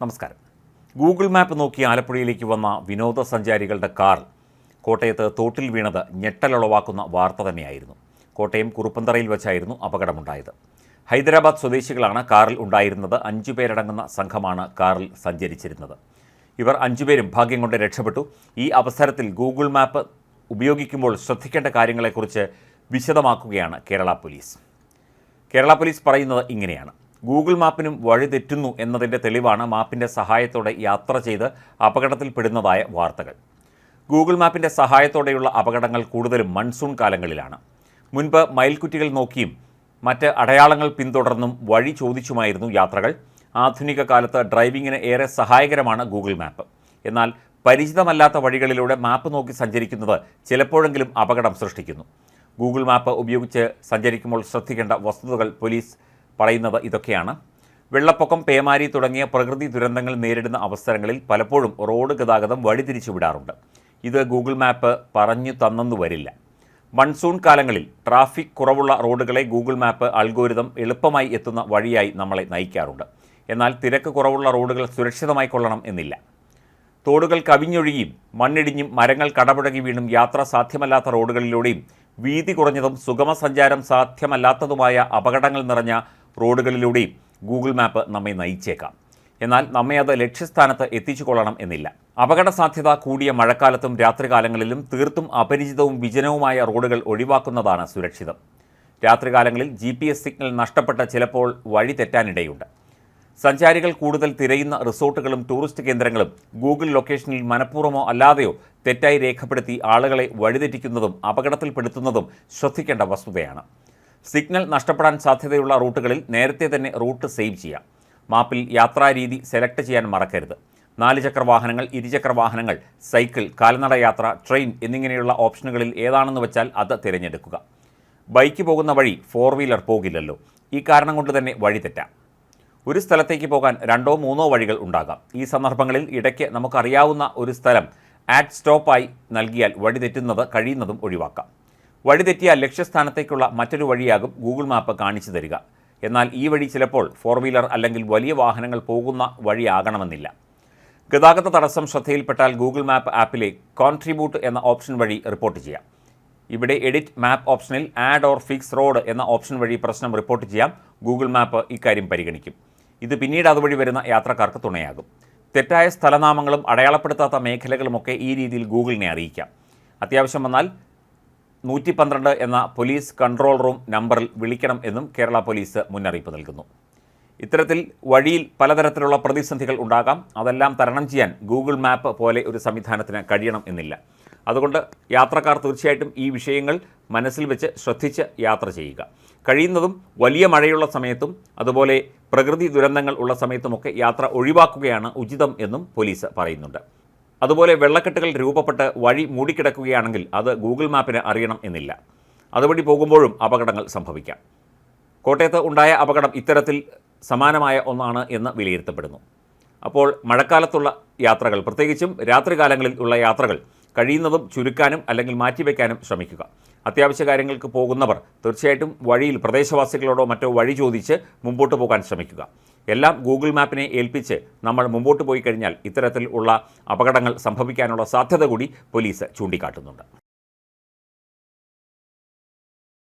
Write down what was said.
നമസ്കാരം. Google map നോക്കി ആലപ്പുഴയിലേക്ക് വന്ന വിനോദസഞ്ചാരികളുടെ കാർ കോട്ടയത്ത് തോട്ടിൽ വീണത് ഞെട്ടലുളവാക്കുന്ന വാർത്ത തന്നെയായിരുന്നു. കോട്ടയം കുറുപ്പന്തറയിൽ വെച്ചായിരുന്നു അപകടമുണ്ടായത്. ഹൈദരാബാദ് സ്വദേശികളാണ് കാറിൽ ഉണ്ടായിരുന്നത്. അഞ്ചു പേരടങ്ങുന്ന സംഘമാണ് കാറിൽ സഞ്ചരിച്ചിരുന്നത്. ഇവർ അഞ്ചുപേരും ഭാഗ്യം കൊണ്ട് രക്ഷപ്പെട്ടു. ഈ അവസരത്തിൽ ഗൂഗിൾ മാപ്പ് ഉപയോഗിക്കുമ്പോൾ ശ്രദ്ധിക്കേണ്ട കാര്യങ്ങളെക്കുറിച്ച് വിശദമാക്കുകയാണ് കേരള പോലീസ്. കേരള പോലീസ് പറയുന്നത് ഇങ്ങനെയാണ്. ഗൂഗിൾ മാപ്പിനും വഴി തെറ്റുന്നു എന്നതിന്റെ തെളിവാണ് മാപ്പിന്റെ സഹായത്തോടെ യാത്ര ചെയ്ത് അപകടത്തിൽപ്പെടുന്നതായ വാർത്തകൾ. ഗൂഗിൾ മാപ്പിന്റെ സഹായത്തോടെയുള്ള അപകടങ്ങൾ കൂടുതലും മൺസൂൺ കാലങ്ങളിലാണ്. മുൻപ് മയിൽക്കുറ്റികൾ നോക്കിയും മറ്റ് അടയാളങ്ങൾ പിന്തുടർന്നും വഴി ചോദിച്ചുമായിരുന്നു യാത്രകൾ. ആധുനിക കാലത്ത് ഡ്രൈവിങ്ങിന് ഏറെ സഹായകരമാണ് ഗൂഗിൾ മാപ്പ്. എന്നാൽ പരിചിതമല്ലാത്ത വഴികളിലൂടെ മാപ്പ് നോക്കി സഞ്ചരിക്കുന്നത് ചിലപ്പോഴെങ്കിലും അപകടം സൃഷ്ടിക്കുന്നു. ഗൂഗിൾ മാപ്പ് ഉപയോഗിച്ച് സഞ്ചരിക്കുമ്പോൾ ശ്രദ്ധിക്കേണ്ട വസ്തുതകൾ പോലീസ് പറയുന്നത് ഇതൊക്കെയാണ്. വെള്ളപ്പൊക്കം പേമാരി തുടങ്ങിയ പ്രകൃതി ദുരന്തങ്ങൾ നേരിടുന്ന അവസരങ്ങളിൽ പലപ്പോഴും റോഡ് ഗതാഗതം വഴിതിരിച്ചു വിടാറുണ്ട് ഇത് ഗൂഗിൾ മാപ്പ് പറഞ്ഞു തന്നെന്നു വരില്ല. മൺസൂൺ കാലങ്ങളിൽ ട്രാഫിക് കുറവുള്ള റോഡുകളെ ഗൂഗിൾ മാപ്പ് അൽഗോരിതം എളുപ്പമായി എത്തുന്ന വഴിയായി നമ്മളെ നയിക്കാറുണ്ട്. എന്നാൽ തിരക്ക് കുറവുള്ള റോഡുകൾ സുരക്ഷിതമായി കൊള്ളണം എന്നില്ല. തോടുകൾ കവിഞ്ഞൊഴുകിയും മണ്ണിടിഞ്ഞും മരങ്ങൾ കടപുഴകി വീണും യാത്ര സാധ്യമല്ലാത്ത റോഡുകളിലൂടെയും വീതി കുറഞ്ഞതും സുഗമ സഞ്ചാരം സാധ്യമല്ലാത്തതുമായ അപകടങ്ങൾ നിറഞ്ഞ റോഡുകളിലൂടെയും ഗൂഗിൾ മാപ്പ് നമ്മെ നയിച്ചേക്കാം. എന്നാൽ നമ്മെ അത് ലക്ഷ്യസ്ഥാനത്ത് എത്തിച്ചു കൊള്ളണം എന്നില്ല. അപകട സാധ്യത കൂടിയ മഴക്കാലത്തും രാത്രികാലങ്ങളിലും തീർത്തും അപരിചിതവും വിജനവുമായ റോഡുകൾ ഒഴിവാക്കുന്നതാണ് സുരക്ഷിതം. രാത്രികാലങ്ങളിൽ ജി സിഗ്നൽ നഷ്ടപ്പെട്ട ചിലപ്പോൾ വഴി തെറ്റാനിടയുണ്ട്. സഞ്ചാരികൾ കൂടുതൽ തിരയുന്ന റിസോർട്ടുകളും ടൂറിസ്റ്റ് കേന്ദ്രങ്ങളും ഗൂഗിൾ ലൊക്കേഷനിൽ മനഃപൂർവമോ അല്ലാതെയോ തെറ്റായി രേഖപ്പെടുത്തി ആളുകളെ വഴിതെറ്റിക്കുന്നതും അപകടത്തിൽപ്പെടുത്തുന്നതും ശ്രദ്ധിക്കേണ്ട വസ്തുതയാണ്. സിഗ്നൽ നഷ്ടപ്പെടാൻ സാധ്യതയുള്ള റൂട്ടുകളിൽ നേരത്തെ തന്നെ റൂട്ട് സേവ് ചെയ്യാം. മാപ്പിൽ യാത്രാരീതി സെലക്ട് ചെയ്യാൻ മറക്കരുത്. നാല് ചക്ര വാഹനങ്ങൾ ഇരുചക്ര വാഹനങ്ങൾ സൈക്കിൾ കാൽനട യാത്ര ട്രെയിൻ എന്നിങ്ങനെയുള്ള ഓപ്ഷനുകളിൽ ഏതാണെന്ന് വെച്ചാൽ അത് തിരഞ്ഞെടുക്കുക. ബൈക്ക് പോകുന്ന വഴി ഫോർ വീലർ പോകില്ലല്ലോ. ഈ കാരണം കൊണ്ട് തന്നെ വഴി തെറ്റാം. ഒരു സ്ഥലത്തേക്ക് പോകാൻ രണ്ടോ മൂന്നോ വഴികൾ ഉണ്ടാകാം. ഈ സന്ദർഭങ്ങളിൽ ഇടയ്ക്ക് നമുക്കറിയാവുന്ന ഒരു സ്ഥലം ആറ്റ് സ്റ്റോപ്പായി നൽകിയാൽ വഴി തെറ്റുന്നത് കഴിയുന്നതും ഒഴിവാക്കാം. വഴി തെറ്റിയാൽ ലക്ഷ്യസ്ഥാനത്തേക്കുള്ള മറ്റൊരു വഴിയാകും ഗൂഗിൾ മാപ്പ് കാണിച്ചു തരിക. എന്നാൽ ഈ വഴി ചിലപ്പോൾ ഫോർ വീലർ അല്ലെങ്കിൽ വലിയ വാഹനങ്ങൾ പോകുന്ന വഴിയാകണമെന്നില്ല. ഗതാഗത തടസ്സം ശ്രദ്ധയിൽപ്പെട്ടാൽ ഗൂഗിൾ മാപ്പ് ആപ്പിലെ കോൺട്രിബ്യൂട്ട് എന്ന ഓപ്ഷൻ വഴി റിപ്പോർട്ട് ചെയ്യാം. ഇവിടെ എഡിറ്റ് മാപ്പ് ഓപ്ഷനിൽ ആഡ് ഓർ ഫിക്സ് റോഡ് എന്ന ഓപ്ഷൻ വഴി പ്രശ്നം റിപ്പോർട്ട് ചെയ്യാം. ഗൂഗിൾ മാപ്പ് ഇക്കാര്യം പരിഗണിക്കും. ഇത് പിന്നീട് അതുവഴി വരുന്ന യാത്രക്കാർക്ക് തുണയാകും. തെറ്റായ സ്ഥലനാമങ്ങളും അടയാളപ്പെടുത്താത്ത മേഖലകളുമൊക്കെ ഈ രീതിയിൽ ഗൂഗിളിനെ അറിയിക്കാം. അത്യാവശ്യം വന്നാൽ നൂറ്റി പന്ത്രണ്ട് എന്ന പോലീസ് കൺട്രോൾ റൂം നമ്പറിൽ വിളിക്കണം എന്നും കേരള പോലീസ് മുന്നറിയിപ്പ് നൽകുന്നു. ഇത്തരത്തിൽ വഴിയിൽ പലതരത്തിലുള്ള പ്രതിസന്ധികൾ ഉണ്ടാകാം. അതെല്ലാം തരണം ചെയ്യാൻ ഗൂഗിൾ മാപ്പ് പോലെ ഒരു സംവിധാനത്തിന് കഴിയണം എന്നില്ല. അതുകൊണ്ട് യാത്രക്കാർ തീർച്ചയായിട്ടും ഈ വിഷയങ്ങൾ മനസ്സിൽ വെച്ച് ശ്രദ്ധിച്ച് യാത്ര ചെയ്യുക. കഴിയുന്നതും വലിയ മഴയുള്ള സമയത്തും അതുപോലെ പ്രകൃതി ദുരന്തങ്ങൾ ഉള്ള സമയത്തുമൊക്കെ യാത്ര ഒഴിവാക്കുകയാണ് ഉചിതം എന്നും പോലീസ് പറയുന്നുണ്ട്. അതുപോലെ വെള്ളക്കെട്ടുകൾ രൂപപ്പെട്ട് വഴി മൂടിക്കിടക്കുകയാണെങ്കിൽ അത് ഗൂഗിൾ മാപ്പിന് അറിയണം എന്നില്ല. അതുവഴി പോകുമ്പോഴും അപകടങ്ങൾ സംഭവിക്കാം. കോട്ടയത്ത് ഉണ്ടായ അപകടം ഇത്തരത്തിൽ സമാനമായ ഒന്നാണ് എന്ന് വിലയിരുത്തപ്പെടുന്നു. അപ്പോൾ മഴക്കാലത്തുള്ള യാത്രകൾ പ്രത്യേകിച്ചും രാത്രികാലങ്ങളിൽ ഉള്ള യാത്രകൾ കഴിയുന്നതും ചുരുക്കാനും അല്ലെങ്കിൽ മാറ്റിവെക്കാനും ശ്രമിക്കുക. അത്യാവശ്യ കാര്യങ്ങൾക്ക് പോകുന്നവർ തീർച്ചയായിട്ടും വഴിയിൽ പ്രദേശവാസികളോടോ മറ്റോ വഴി ചോദിച്ച് മുമ്പോട്ട് പോകാൻ ശ്രമിക്കുക. എല്ലാം ഗൂഗിൾ മാപ്പിനെ ഏൽപ്പിച്ച് നമ്മൾ മുമ്പോട്ട് പോയി കഴിഞ്ഞാൽ ഇത്തരത്തിൽ ഉള്ള അപകടങ്ങൾ സംഭവിക്കാനുള്ള സാധ്യത കൂടി പോലീസ് ചൂണ്ടിക്കാട്ടുന്നുണ്ട്.